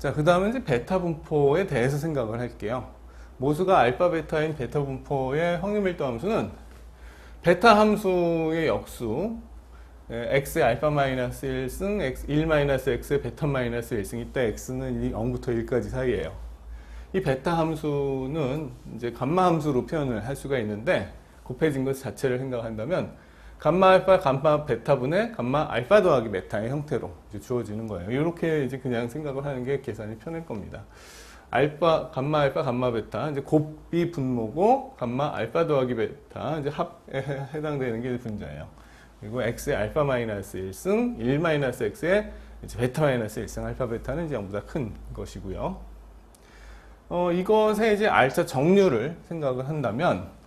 자, 그 다음에 이제 베타 분포에 대해서 생각을 할게요. 모수가 알파 베타인 베타 분포의 확률 밀도 함수는 베타 함수의 역수 예, x의 알파 마이너스 1승, x 1 마이너스 x의 베타 마이너스 1승 이때 x는 0부터 1까지 사이에요. 이 베타 함수는 이제 감마 함수로 표현을 할 수가 있는데 곱해진 것 자체를 생각한다면 감마 알파 감마 베타분의 감마 알파 더하기 베타의 형태로 주어지는 거예요. 이렇게 이제 그냥 생각을 하는 게 계산이 편할 겁니다. 알파 감마 알파 감마 베타 이제 곱비 분모고 감마 알파 더하기 베타 이제 합에 해당되는 게 분자예요. 그리고 x의 알파 마이너스 1승 1 마이너스 x의 이제 베타 마이너스 1승 알파 베타는 이제 0보다 큰 것이고요. 어, 이것의 이제 알짜 정률을 생각을 한다면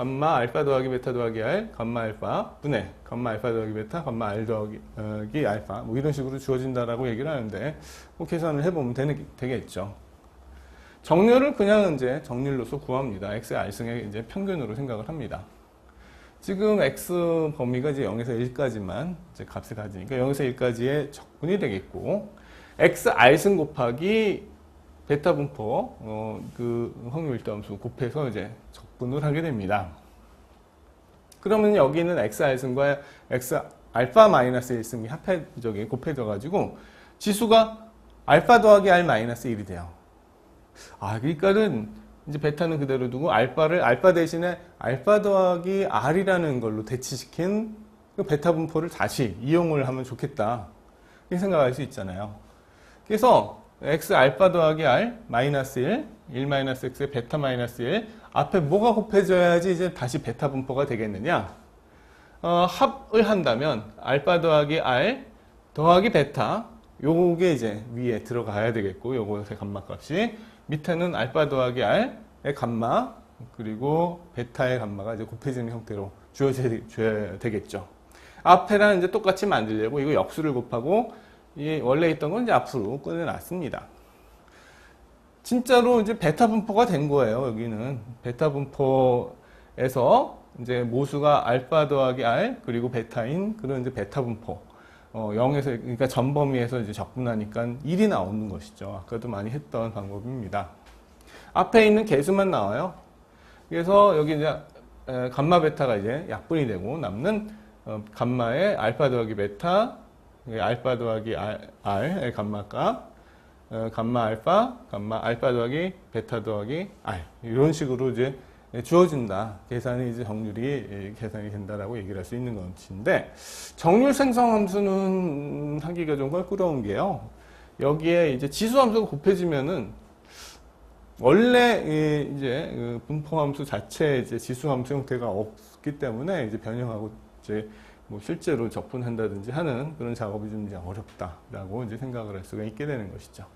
감마 알파 더하기 베타 더하기 r 감마 알파 분의 감마 알파 더하기 베타 감마 r 더하기 어, 알파 뭐 이런 식으로 주어진다라고 얘기를 하는데 뭐 계산을 해보면 되는, 되겠죠. 정률을 그냥 이제 정률로서 구합니다. x r승의 이제 평균으로 생각을 합니다. 지금 x 범위가 이제 0에서 1까지만 이제 값을 가지니까 0에서 1까지의 적분이 되겠고 x r승 곱하기 베타 분포 어, 그 확률 일도함수 곱해서 이제 적분을 하게 됩니다. 그러면 여기는 x r승과 x 알파 마이너스 1승이 합해 저기 곱해져 가지고 지수가 알파 더하기 r 마이너스 1이 돼요. 아, 그러니까는 이제 베타는 그대로 두고 알파를 알파 대신에 알파 더하기 r이라는 걸로 대치시킨 그 베타 분포를 다시 이용을 하면 좋겠다. 이렇게 생각할 수 있잖아요. 그래서 x 알파 더하기 r 마이너스 1, 1 마이너스 x의 베타 마이너스 1 앞에 뭐가 곱해져야지 이제 다시 베타 분포가 되겠느냐? 어, 합을 한다면 알파 더하기 r 더하기 베타 요게 이제 위에 들어가야 되겠고 요것의 감마값이 밑에는 알파 더하기 r의 감마 그리고 베타의 감마가 이제 곱해지는 형태로 주어져야 되겠죠. 앞에랑 이제 똑같이 만들려고 이거 역수를 곱하고 이 원래 있던 건 이제 앞으로 꺼내놨습니다. 진짜로 이제 베타 분포가 된 거예요. 여기는 베타 분포에서 이제 모수가 알파 더하기 r 그리고 베타인 그런 이제 베타 분포. 어, 0에서 그러니까 전 범위에서 이제 적분하니까 1이 나오는 것이죠. 아까도 많이 했던 방법입니다. 앞에 있는 개수만 나와요. 그래서 여기 이제 에, 감마 베타가 이제 약분이 되고 남는 어, 감마의 알파 더하기 베타, 알파 더하기 R, R의 감마값, 어, 감마 알파, 감마 알파 더하기 베타 더하기 R 이런 식으로 이제 주어진다. 계산이 이제 정률이 예, 계산이 된다라고 얘기를 할 수 있는 것인데 정률 생성 함수는 하기가 좀 껄끄러운 게요. 여기에 이제 지수 함수가 곱해지면은 원래 이 이제 그 분포 함수 자체에 이제 지수 함수 형태가 없기 때문에 이제 변형하고 이제 뭐 실제로 적분한다든지 하는 그런 작업이 좀 이제 어렵다라고 이제 생각을 할 수가 있게 되는 것이죠.